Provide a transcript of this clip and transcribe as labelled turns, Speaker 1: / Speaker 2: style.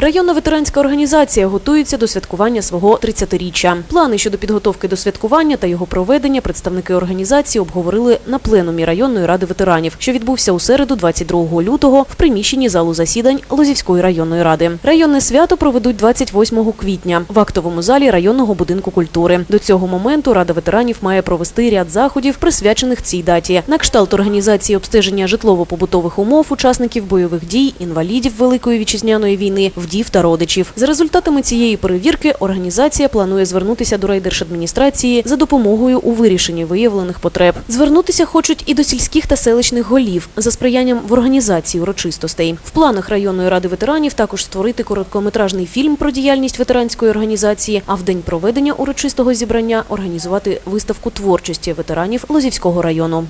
Speaker 1: Районна ветеранська організація готується до святкування свого 30-річчя. Плани щодо підготовки до святкування та його проведення представники організації обговорили на пленумі районної ради ветеранів, що відбувся у середу, 22 лютого, в приміщенні залу засідань Лозівської районної ради. Районне свято проведуть 28 квітня в актовому залі районного будинку культури. До цього моменту Рада ветеранів має провести ряд заходів, присвячених цій даті, на кшталт організації обстеження житлово-побутових умов учасників бойових дій, інвалідів Великої вітчизняної війни, вдів та родичів. За результатами цієї перевірки організація планує звернутися до райдержадміністрації за допомогою у вирішенні виявлених потреб. Звернутися хочуть і до сільських та селищних голів за сприянням в організації урочистостей. В планах районної ради ветеранів також створити короткометражний фільм про діяльність ветеранської організації, а в день проведення урочистого зібрання організувати виставку творчості ветеранів Лозівського району.